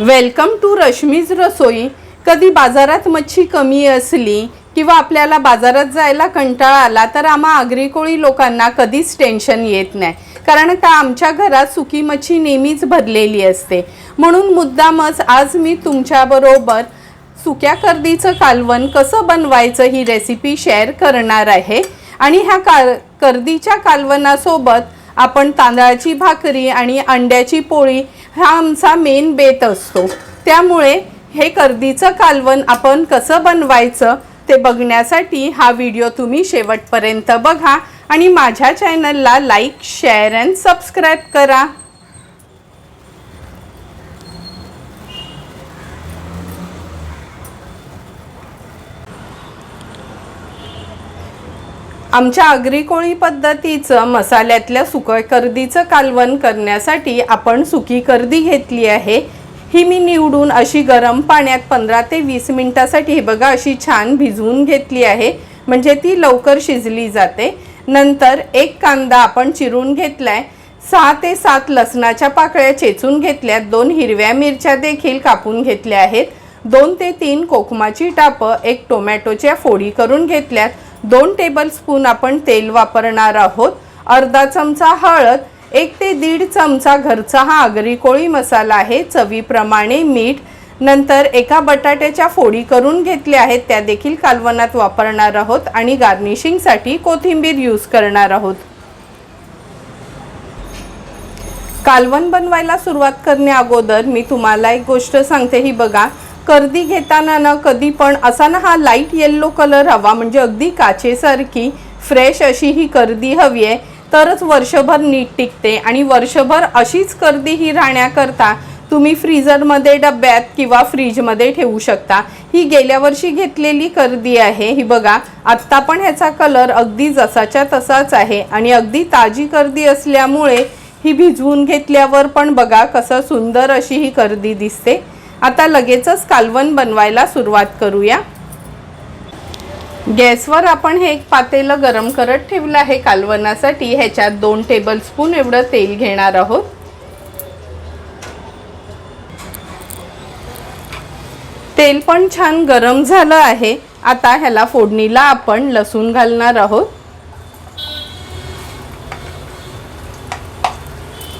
Welcome to Rashmi's रसोई कधी बाजारात मच्छी कमी असली किंवा आपल्याला बाजारात जायला कंटाळा आला तर आम्हा आगरी कोळी लोकांना कधीच टेन्शन येत नाही. कारण का आमच्या घरात सुकी मच्छी नेहमीच भरलेली असते. म्हणून मुद्दामच आज मी तुमच्याबरोबर सुक्या कर्दीचं कालवण कसं बनवायचं ही रेसिपी शेअर करणार आहे. आणि ह्या काल कर्दीच्या कालवणासोबत आपण तांदळाची भाकरी आणि अंड्याची पोळी हा आमचा मेन बेत असतो. त्यामुळे हे कर्दीचं कालवण आपण कसं बनवायचं ते बघण्यासाठी हा व्हिडिओ तुम्ही शेवटपर्यंत बघा आणि माझ्या चॅनलला लाईक शेअर अँड सबस्क्राईब करा. आमच्या आगरी कोळी पद्धतीचं मसाल्यातल्या सुकं कर्दीचं कालवण करण्यासाठी आपण सुकी कर्दी घेतली आहे. ही मी निवडून अशी गरम पाण्यात पंधरा ते वीस मिनटासाठी हे बघा अशी छान भिजवून घेतली आहे. म्हणजे ती लवकर शिजली जाते. नंतर एक कांदा आपण चिरून घेतला आहे सहा ते सात लसणाच्या पाकळ्या चेचून घेतल्यात. दोन हिरव्या मिरच्या देखील कापून घेतल्या आहेत. दोन ते तीन कोकमाची टापं एक टोमॅटोच्या फोडी करून घेतल्यात. दोन टेबलस्पून आपण तेल वापरणार आहोत. अर्धा चमचा हळद एक ते दीड चमचा घरचा हा आगरी कोळी मसाला आहे चवीप्रमाणे मीठ. नंतर एका बटाट्याच्या फोडी करून घेतल्या आहेत त्या देखील कालवणात वापरणार आहोत आणि गार्निशिंगसाठी कोथिंबीर यूज करणार आहोत. कालवण बनवायला सुरुवात करण्या अगोदर मी तुम्हाला एक गोष्ट सांगते ही बघा. कर्दी घेताना ना कधी पण असा ना हा लाइट येल्लो कलर हवा म्हणजे अगदी काचेसारखी फ्रेश अशी ही कर्दी हवी आहे. तरच वर्षभर नीट टिकते आणि वर्षभर अशीच कर्दी ही राहण्याकरता तुम्ही फ्रीजरमध्ये डब्यात किंवा फ्रीजमध्ये ठेवू शकता. ही गेल्या वर्षी घेतलेली कर्दी आहे. ही बघा आत्ता पण ह्याचा कलर अगदी जसाच्या तसाच आहे आणि अगदी ताजी कर्दी असल्यामुळे ही भिजवून घेतल्यावर पण बघा कसं सुंदर अशी ही कर्दी दिसते. आता लगेचच कालवण बनवायला सुरुवात करूया. गॅसवर आपण हे एक पातेलं गरम करत ठेवलं आहे कालवणासाठी. ह्याच्यात दोन टेबलस्पून एवढं तेल घेणार आहोत. तेल पण छान गरम झालं आहे. आता ह्याला फोडणीला आपण लसूण घालणार आहोत.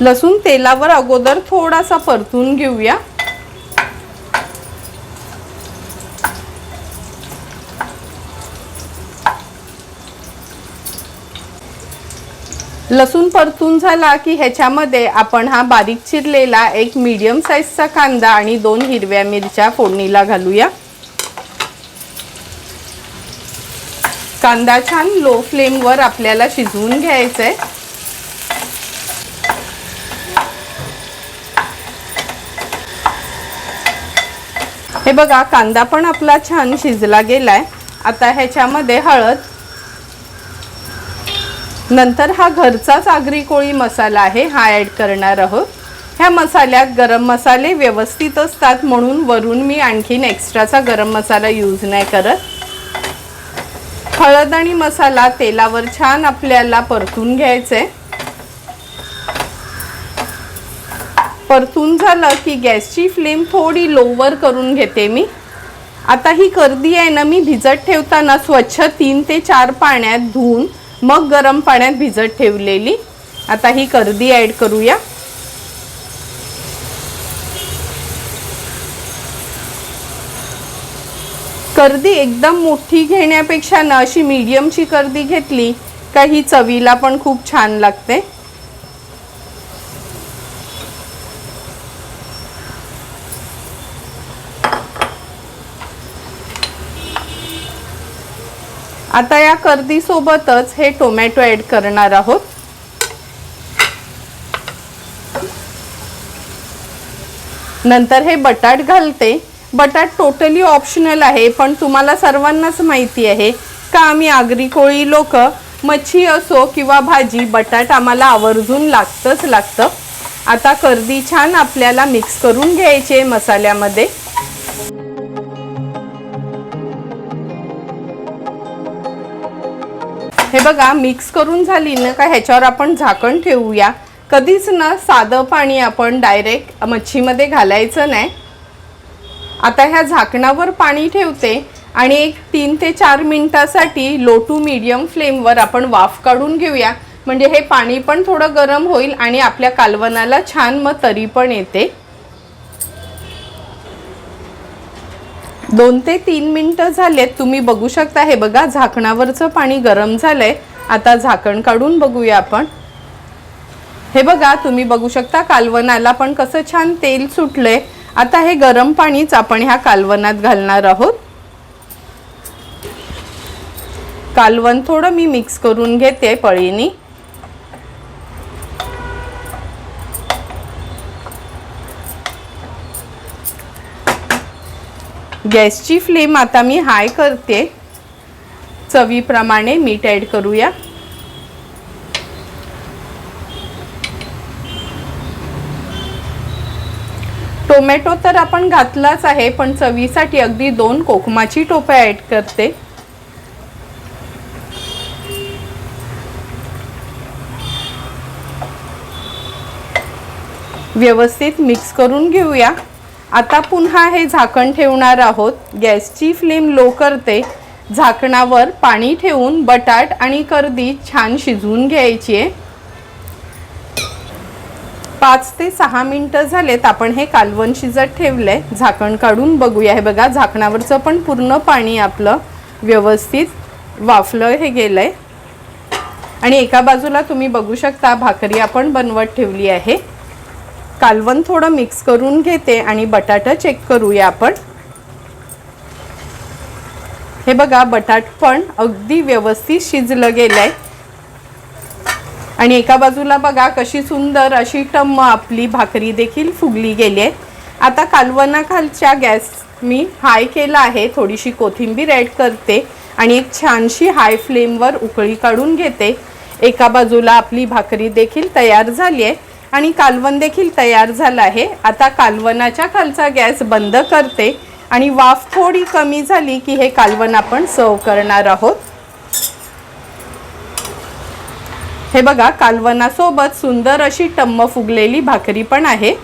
लसूण तेलावर अगोदर थोडासा परतून घेऊया. लसूण परतून झाला की ह्याच्यामध्ये आपण हा बारीक चिरलेला एक मीडियम साईजचा कांदा आणि दोन हिरव्या मिरच्या फोडणीला घालूया. कांदा छान लो फ्लेमवर आपल्याला शिजवून घ्यायचा आहे हे बघा कांदा पण आपला छान शिजला गेलाय. आता ह्याच्यामध्ये हळद नंतर हा घरचाच आगरी कोळी मसाला आहे हा ॲड करणार आहोत. ह्या मसाल्यात गरम मसाले व्यवस्थित असतात म्हणून वरून मी आणखीन एक्स्ट्राचा गरम मसाला यूज नाही करत. हळद आणि मसाला तेलावर छान आपल्याला परतून घ्यायचे परतून झालं की गॅसची फ्लेम थोडी लोवर करून घेते मी. आता ही कर्दी आहे ना मी भिजत ठेवताना स्वच्छ तीन ते चार पाण्यात धुवून मग गरम पाण्यात भिजत ठेवलेली. आता ही कर्दी ॲड करूया. कर्दी एकदम मोठी घेण्यापेक्षा ना अशी मीडियमची कर्दी घेतली का ही चवीला पण खूप छान लागते. आता या कर्दीसोबतच हे टोमॅटो ॲड करणार आहोत. नंतर हे बटाट घालते. बटाट टोटली ऑप्शनल आहे पण तुम्हाला सर्वांनाच माहिती आहे का आम्ही आगरी कोळी लोक मच्छी असो किंवा भाजी बटाट आम्हाला आवर्जून लागतंच लागतं. आता कर्दी छान आपल्याला मिक्स करून घ्यायचे मसाल्यामध्ये. हे बघा मिक्स करून झाली ना का ह्याच्यावर आपण झाकण ठेवूया. कधीच ना साधं पाणी आपण डायरेक्ट मच्छीमध्ये घालायचं नाही. आता ह्या झाकणावर पाणी ठेवते आणि एक तीन ते चार मिनिटासाठी लो टू मीडियम फ्लेमवर आपण वाफ काढून घेऊया. म्हणजे हे पाणी पण थोडं गरम होईल आणि आपल्या कालवनाला छान मग तरी पण येते. दोन ते तीन मिनटं झालेत. तुम्ही बघू शकता हे बघा झाकणावरचं पाणी गरम झालंय. आता झाकण काढून बघूया आपण. हे बघा तुम्ही बघू शकता कालवनाला पण कसं छान तेल सुटलंय. आता हे गरम पाणीच आपण ह्या कालवनात घालणार आहोत. कालवण थोडं मी मिक्स करून घेते पळीनी. गॅसची फ्लेम आता मी हाय करते. चवीप्रमाणे मीठ ॲड करूया. टोमॅटो तर आपण घातलाच आहे पण चवीसाठी अगदी दोन कोकमाची टोप्या ॲड करते. व्यवस्थित मिक्स करून घेऊया. आता पुन्हा हे झाकण ठेवणार आहोत. गॅसची फ्लेम लो करते. झाकणावर पाणी ठेवून बटाट आणि कर्दी छान शिजवून घ्यायची आहे. पाच ते सहा मिनटं झालेत आपण हे कालवण शिजत ठेवलं आहे झाकण काढून बघूया. हे बघा झाकणावरचं पण पूर्ण पाणी आपलं व्यवस्थित वाफलं हे गेलं आहे आणि एका बाजूला तुम्ही बघू शकता भाकरी आपण बनवत ठेवली आहे. कालवण थोडं मिक्स करून घेते आणि बटाटा चेक करूया आपण. हे बघा बटाट पण अगदी व्यवस्थित शिजलं गेलंय. आणि एका बाजूला बघा कशी सुंदर अशी टम्म आपली भाकरी देखील फुगली गेली आहे. आता कालवनाखालच्या गॅस मी हाय केला आहे. थोडीशी कोथिंबीर ॲड करते आणि एक छानशी हाय फ्लेमवर उकळी काढून घेते. एका बाजूला आपली भाकरी देखील तयार झाली आहे. आणि कालवण देखील तयार झालं आहे. आता कालवनाच्या खालचा गॅस बंद करते आणि वाफ थोडी कमी झाली की हे कालवण आपण सर्व करणार आहोत. हे बघा कालवनासोबत सुंदर अशी टम्म फुगलेली भाकरी पण आहे.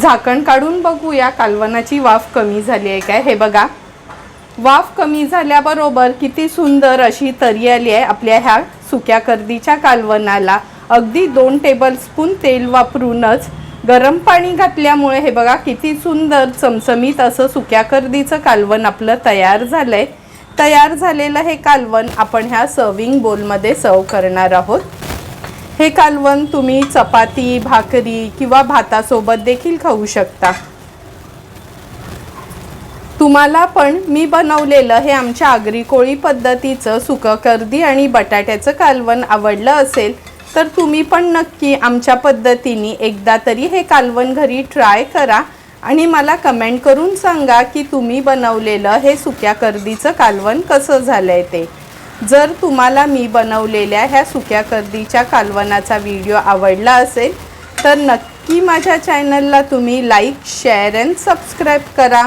झाकण काढून बघूया कालवनाची वाफ कमी झाली आहे काय. हे बघा वाफ कमी झाल्याबरोबर किती सुंदर अशी तरी आली आहे आपल्या ह्या सुक्या कर्दीच्या कालवनाला अगदी दोन टेबलस्पून तेल वापरूनच गरम पाणी घातल्यामुळे हे बघा किती सुंदर चमचमीत असं सुक्या कर्दीचं कालवण आपलं तयार झालंय. तयार झालेलं हे कालवण आपण ह्या सर्विंग बोलमध्ये सर्व करणार आहोत. हे कालवण तुम्ही चपाती भाकरी किंवा भातासोबत देखील खाऊ शकता. तुम्हाला पण मी बनवलेलं हे आमच्या आगरी कोळी पद्धतीचं सुकं कर्दी आणि बटाट्याचं कालवण आवडलं असेल तर तुम्ही पण नक्की आमच्या पद्धतीने एकदा तरी हे कालवण घरी ट्राय करा आणि मला कमेंट करून सांगा की तुम्ही बनवलेलं हे सुक्या कर्दीचं कालवण कसं झालं आहे ते. जर तुम्हाला मी बनवलेल्या ह्या सुक्या कर्दीच्या कालवनाचा व्हिडिओ आवडला असेल तर नक्की माझ्या चॅनलला तुम्ही लाईक शेअर अँड सबस्क्राईब करा.